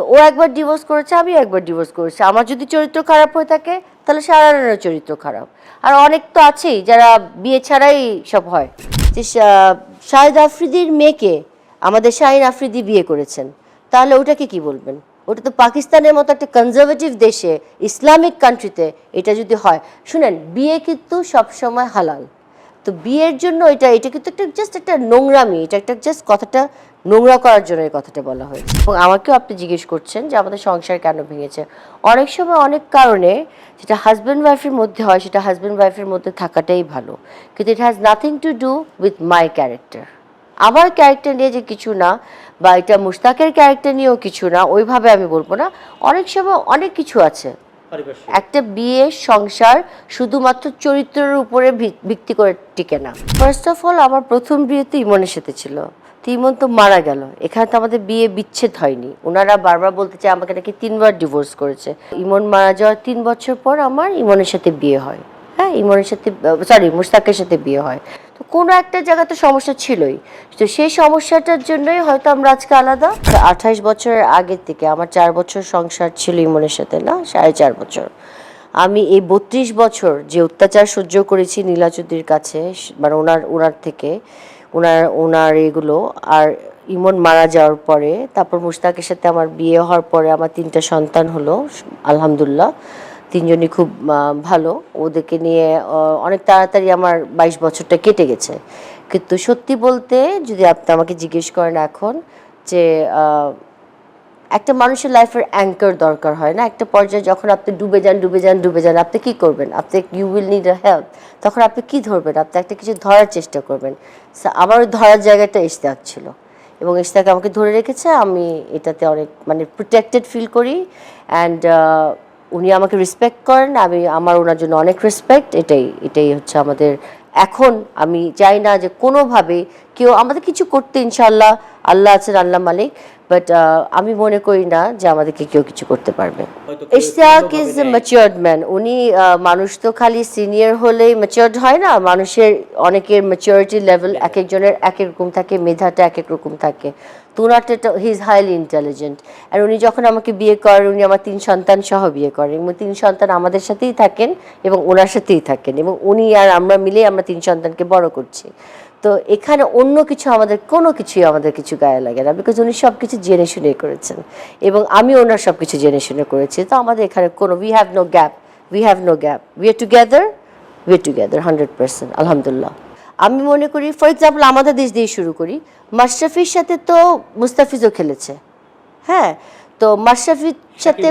তো ও একবার ডিভোর্স করেছে আমি একবার ডিভোর্স করেছি। আমার যদি চরিত্র খারাপ হয়ে থাকে, তাহলে সারানের চরিত্র খারাপ। আর অনেক তো আছেই, যারা বিয়ে ছাড়াই সব হয়। যে শাহিদ আফ্রিদির মেয়েকে আমাদের শাহিন আফ্রিদি বিয়ে করেছেন, তাহলে ওটাকে কি বলবেন? ওটা তো পাকিস্তানের মতো একটা কনজারভেটিভ দেশে, ইসলামিক কান্ট্রিতে এটা যদি হয়। শুনেন, বিয়ে কিন্তু সবসময় হালাল। তো বিয়ের জন্য এটা এটা কিন্তু একটা জাস্ট একটা নোংরামি, এটা একটা জাস্ট কথাটা নোংরা করার জন্য এই কথাটা বলা হয়েছে। এবং আমাকেও আপনি জিজ্ঞেস করছেন যে আমাদের সংসার কেন ভেঙেছে। অনেক সময় অনেক কারণে যেটা হাজব্যান্ড ওয়াইফের মধ্যে হয়, সেটা হাজব্যান্ড ওয়াইফের মধ্যে থাকাটাই ভালো। কিন্তু it has nothing to do with my character আমার ক্যারেক্টার নিয়ে যে কিছু না, বা এটা মুশতাকের ক্যারেক্টার নিয়েও কিছু না, ওইভাবে আমি বলব না। অনেক সময় অনেক কিছু আছে। একটা বিয়ে, সংসার শুধুমাত্র চরিত্রের উপরে ভিত্তি করে টিকে না। ফার্স্ট অফ অল আমার প্রথম বিয়ে তো ইমনের সাথে ছিল। তো ইমন তো মারা গেল। এখানে তো আমাদের বিয়ে বিচ্ছেদ হয়নি। ওনারা বারবার বলতে চায়, আমাকে নাকি তিনবার ডিভোর্স করেছে। ইমন মারা যাওয়ার তিন বছর পর আমার ইমনের সাথে বিয়ে হয়। হ্যাঁ ইমনের সাথে সরি মুস্তাকের সাথে বিয়ে হয়। কোনো একটা জায়গাতে সমস্যা ছিলই। তো সেই সমস্যাটার জন্যই হয়তো আমরা আজকে আলাদা। আঠাইশ বছরের আগের থেকে আমার চার বছর সংসার ছিল ইমনের সাথে, না? সাড়ে চার বছর। আমি এই বত্রিশ বছর যে অত্যাচার সহ্য করেছি নীলাচুদির কাছে মানে ওনার ওনার থেকে, ওনার ওনার এগুলো, আর ইমন মারা যাওয়ার পরে, তারপর মুশতাকের সাথে আমার বিয়ে হওয়ার পরে আমার তিনটা সন্তান হলো, আলহামদুলিল্লাহ। তিনজনই খুব ভালো। ওদেরকে নিয়ে অনেক তাড়াতাড়ি আমার বাইশ বছরটা কেটে গেছে। কিন্তু সত্যি বলতে, যদি আপনি আমাকে জিজ্ঞেস করেন এখন যে একটা মানুষের লাইফের অ্যাঙ্কার দরকার হয় না? একটা পর্যায়ে যখন আপনি ডুবে যান ডুবে যান ডুবে যান, আপনি কি করবেন? আপনি you will need a help তখন আপনি কি ধরবেন? আপনি একটা কিছু ধরার চেষ্টা করবেন। আমার ধরার জায়গাটা ইশতেহাক ছিল। এবং ইশতেহাক আমাকে ধরে রেখেছে। আমি এটাতে অনেক মানে প্রোটেক্টেড ফিল করি। অ্যান্ড উনি আমাকে রেসপেক্ট করেন, আমি আমার ওনার জন্য অনেক রেসপেক্ট এটাই এটাই হচ্ছে আমাদের। এখন আমি চাই না যে কোনোভাবে কেউ, আমাদের কিছু করতে ইনশাল্লাহ আল্লাহ আছেন, আল্লাহ মালিক। বাট আমি মনে করি না যে আমাদেরকে কেউ কিছু করতে পারবে। Ishtiaq is a matured man উনি মানুষ তো খালি সিনিয়র হলেই ম্যাচিওর্ড হয় না মানুষের অনেকের ম্যাচিওরিটি লেভেল এক একজনের এক এক রকম থাকে মেধাটা এক এক রকম থাকে তো উনারটা হি ইজ হাইলি ইন্টেলিজেন্ট আর উনি যখন আমাকে বিয়ে করেন উনি আমার তিন সন্তান সহ বিয়ে করেন। এবং তিন সন্তান আমাদের সাথেই থাকেন এবং ওনার সাথেই থাকেন। এবং উনি আর আমরা মিলে আমরা তিন সন্তানকে বড় করছি। তো এখানে অন্য কিছু আমাদের, কোনো কিছুই আমাদের কিছু গায়ে লাগে না বিকজ উনি সব কিছু জেনে শুনে করেছেন। এবং আমি ওনার সব কিছু জেনে শুনে করেছি। তো আমাদের এখানে কোনো we have no gap we have no gap we are together we are together hundred percent আলহামদুলিল্লাহ। আমি মনে করি ফর এক্সাম্পল আমাদের দেশ দিয়ে শুরু করি, মাশরাফির সাথে তো মুস্তাফিজও খেলেছে। হ্যাঁ তো মাশরাফির সাথে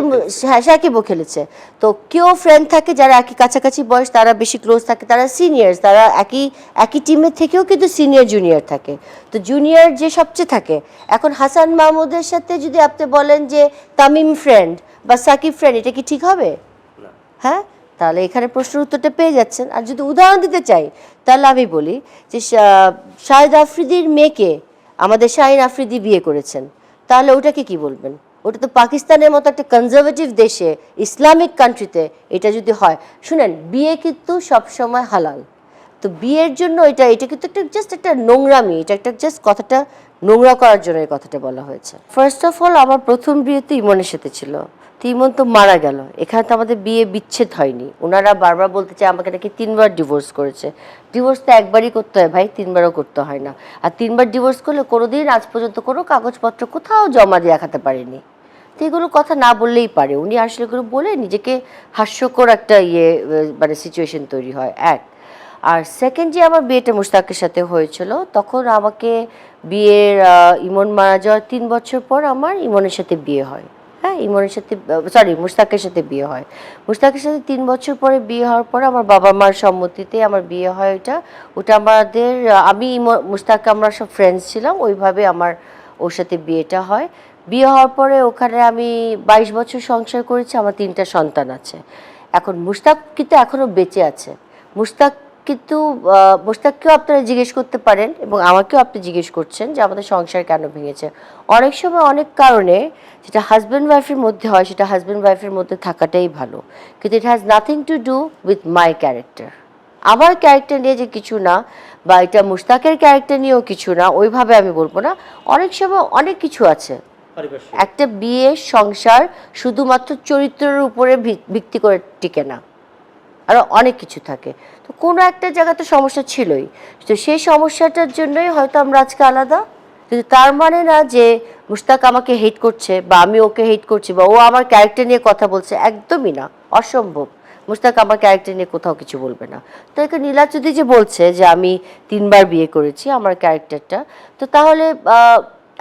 হ্যাঁ সাকিবও খেলেছে। তো কেউ ফ্রেন্ড থাকে যারা একই কাছাকাছি বয়স তারা বেশি ক্লোজ থাকে তারা সিনিয়র্স তারা একই একই টিমের থেকেও কিন্তু সিনিয়র জুনিয়র থাকে। তো জুনিয়র যে সবচেয়ে থাকে। এখন হাসান মাহমুদের সাথে যদি আপনি বলেন যে তামিম ফ্রেন্ড বা সাকিব ফ্রেন্ড এটা কি ঠিক হবে? হ্যাঁ? তাহলে এখানে প্রশ্নের উত্তরটা পেয়ে যাচ্ছেন। আর যদি উদাহরণ দিতে চাই তাহলে আমি বলি যে শাহিদ আফ্রিদির মেয়েকে আমাদের শাহিন আফ্রিদি বিয়ে করেছেন। তাহলে ওটাকে কি বলবেন? ওটা তো পাকিস্তানের মতো একটা কনজারভেটিভ দেশে, ইসলামিক কান্ট্রিতে এটা যদি হয়। শুনেন, বিয়ে কিন্তু সবসময় হালাল। তো বিয়ের জন্য এটা এটা কিন্তু একটা জাস্ট একটা নোংরামি, এটা একটা জাস্ট কথাটা নোংরা করার জন্য এই কথাটা বলা হয়েছে। ফার্স্ট অফ অল আমার প্রথম বিয়ে তো ইমনের সাথে ছিল। তো ইমন তো মারা গেল। এখানে তো আমাদের বিয়ে বিচ্ছেদ হয়নি। ওনারা বারবার বলতে চায়, আমাকে নাকি তিনবার ডিভোর্স করেছে। ডিভোর্স তো একবারই করতে হয় ভাই, তিনবারও করতে হয় না। আর তিনবার ডিভোর্স করলে কোনোদিন আজ পর্যন্ত কোনো কাগজপত্র কোথাও জমা দিয়ে দেখাতে পারেনি। তো এগুলো কথা না বললেই পারে। উনি আসলে এগুলো বলে নিজেকে হাস্যকর একটা ইয়ে মানে সিচুয়েশন তৈরি হয়। এক আর সেকেন্ড যে আমার বিয়েটা মুশতাকের সাথে হয়েছিল, তখন আমাকে বিয়ের ইমন মারা যাওয়ার তিন বছর পর আমার ইমনের সাথে বিয়ে হয়। হ্যাঁ ইমনের সাথে সরি মুশতাকের সাথে বিয়ে হয়। মুশতাকের সাথে তিন বছর পরে বিয়ে হওয়ার পর আমার বাবা মার সম্মতিতে আমার বিয়ে হয় ওটা ওটা আমাদের আমি মুশতাক, আমরা সব ফ্রেন্ডস ছিলাম, ওইভাবে আমার ওর সাথে বিয়েটা হয়। বিয়ে হওয়ার পরে ওখানে আমি বাইশ বছর সংসার করেছি, আমার তিনটা সন্তান আছে। এখন মুশতাক কিন্তু এখনও বেঁচে আছে। মুশতাক কিন্তু আহ, মুশতাককেও আপনারা জিজ্ঞেস করতে পারেন এবং আমাকেও আপনি জিজ্ঞেস করছেন যে আমাদের সংসার কেন ভেঙেছে। অনেক সময় অনেক কারণে যেটা হাজব্যান্ড ওয়াইফের মধ্যে হয় সেটা হাজব্যান্ড ওয়াইফের মধ্যে থাকাটাই ভালো। কিন্তু it has nothing to do with my character আমার ক্যারেক্টার নিয়ে যে কিছু না বা এটা মুস্তাকের ক্যারেক্টার নিয়েও কিছু না ওইভাবে আমি বলব না। অনেক সময় অনেক কিছু আছে। একটা বিয়ে সংসার শুধুমাত্র চরিত্রের উপরে ভিত্তি করে টিকে না। আরও অনেক কিছু থাকে। তো কোনো একটা জায়গাতে সমস্যা ছিলই। তো সেই সমস্যাটার জন্যই হয়তো আমরা আজকে আলাদা। কিন্তু তার মানে না যে মুশতাক আমাকে হেট করছে বা আমি ওকে হেট করছি বা ও আমার ক্যারেক্টার নিয়ে কথা বলছে একদমই না। অসম্ভব। মুস্তাক আমার ক্যারেক্টার নিয়ে কোথাও কিছু বলবে না। তো একে নীলা যদি যে বলছে যে আমি তিনবার বিয়ে করেছি আমার ক্যারেক্টারটা তো তাহলে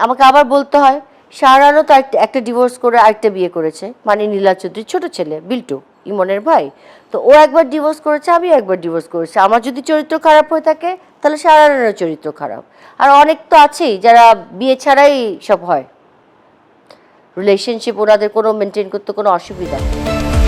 আমাকে আবার বলতে হয় শাহরানও তো একটা- ডিভোর্স করে আরেকটা বিয়ে করেছে। মানে নীলা চৌধুরী ছোট ছেলে, বিল্টু। ইমনের ভাই। তো ও একবার ডিভোর্স করেছে আমি একবার ডিভোর্স করেছি। আমার যদি চরিত্র খারাপ হয়ে থাকে, তাহলে সারানোর চরিত্র খারাপ। আর অনেক তো আছেই যারা বিয়ে ছাড়াই সব হয়। রিলেশনশিপ ওনাদের কোনো মেনটেন করতে কোনো অসুবিধা নেই।